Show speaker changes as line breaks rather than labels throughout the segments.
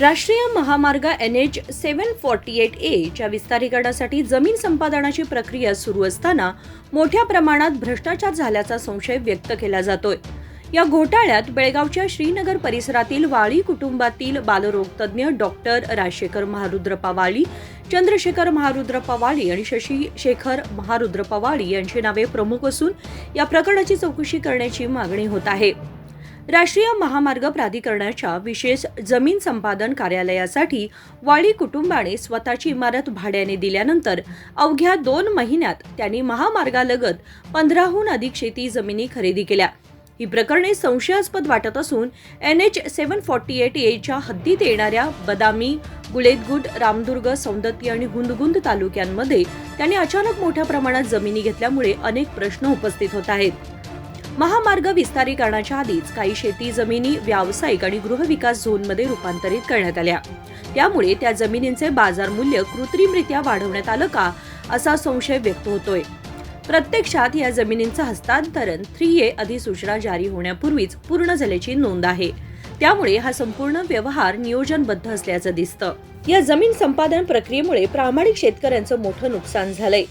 राष्ट्रीय महामार्ग N H seven forty eight एच्या विस्तारीकरणासाठी जमीन संपादनाची प्रक्रिया सुरू असताना मोठ्या प्रमाणात भ्रष्टाचार झाल्याचा संशय व्यक्त केला जातोय. या घोटाळ्यात बेळगावच्या श्रीनगर परिसरातील वाळी कुटुंबातील बालरोगतज्ञ डॉक्टर राजशेखर महारुद्र पवाळी चंद्रशेखर महारुद्र पवाळी आणि शशी शेखर महारुद्र पवाळी यांची नावे प्रमुख असून या प्रकरणाची चौकशी करण्याची मागणी होत आहे. राष्ट्रीय महामार्ग प्राधिकरणाच्या विशेष जमीन संपादन कार्यालयासाठी वाळी कुटुंबाने स्वतःची इमारत भाड्याने दिल्यानंतर अवघ्या दोन महिन्यात त्यांनी महामार्गालगत पंधराहून अधिक शेती जमिनी खरेदी केल्या. ही प्रकरणे संशयास्पद वाटत असून N H seven forty eight एच्या हद्दीत येणाऱ्या बदामी गुळेदगुट रामदुर्ग सौंदत्ती आणि हुंदगुंद तालुक्यांमध्ये त्यांनी अचानक मोठ्या प्रमाणात जमिनी घेतल्यामुळे अनेक प्रश्न उपस्थित होत आहेत. महामार्ग विस्तारीकरणाच्या आधीच काही शेती जमिनी व्यावसायिक आणि गृहविकास झोनमध्ये रूपांतरित करण्यात आल्या. त्यामुळे त्या जमिनींचे बाजारमूल्य कृत्रिमरित्या वाढवण्यात आलं का असा संशय व्यक्त होतोय. प्रत्यक्षात या जमिनींचं हस्तांतरण थ्री ए अधिसूचना जारी होण्यापूर्वीच पूर्ण झाल्याची नोंद आहे. त्यामुळे हा संपूर्ण व्यवहार नियोजनबद्ध असल्याचं दिसतं. या जमीन संपादन प्रक्रियेमुळे प्रामाणिक शेतकऱ्यांचं मोठं नुकसान झालंय.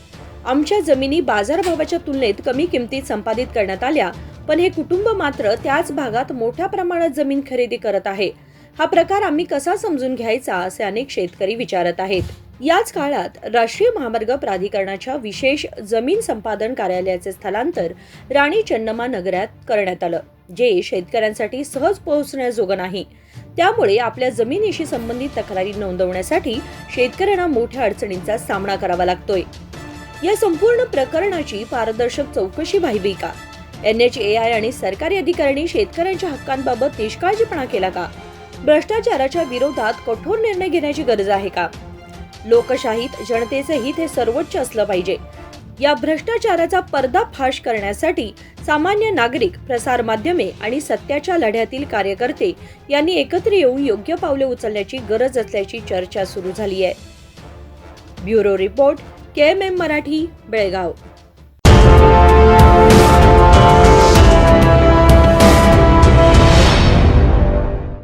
आमच्या जमिनी बाजारभावाच्या तुलनेत कमी किमतीत संपादित करण्यात आल्या पण हे कुटुंब मात्र त्याच भागात मोठ्या प्रमाणात जमीन खरेदी करत आहे. हा प्रकार आम्ही कसा समजून घ्यायचा असे अनेक शेतकरी विचारत आहेत. याच काळात राष्ट्रीय महामार्ग प्राधिकरणाच्या विशेष जमीन संपादन कार्यालयाचे स्थलांतर राणी चन्नमा नगरात करण्यात आलं जे शेतकऱ्यांसाठी सहज पोहोचण्याजोगं नाही. त्यामुळे आपल्या जमिनीशी संबंधित तक्रारी नोंदवण्यासाठी शेतकऱ्यांना मोठ्या अडचणींचा सामना करावा लागतोय. या संपूर्ण प्रकरणाची पारदर्शक चौकशी व्हावी का? एन एच ए आय आणि सरकारी अधिकाऱ्यांनी शेतकऱ्यांच्या हक्कांबाबत निष्काळजीपणा केला का? भ्रष्टाचाराच्या विरोधात कठोर निर्णय घेण्याची गरज आहे का? लोकशाहीत जनतेचे हित हे सर्वोच्च असलं पाहिजे. या भ्रष्टाचाराचा पर्दाफाश करण्यासाठी सामान्य नागरिक प्रसार माध्यमे आणि सत्याच्या लढ्यातील कार्यकर्ते यांनी एकत्र येऊन योग्य पावले उचलण्याची गरज असल्याची चर्चा सुरू झाली आहे bureau report K M M Marathi Belgaum.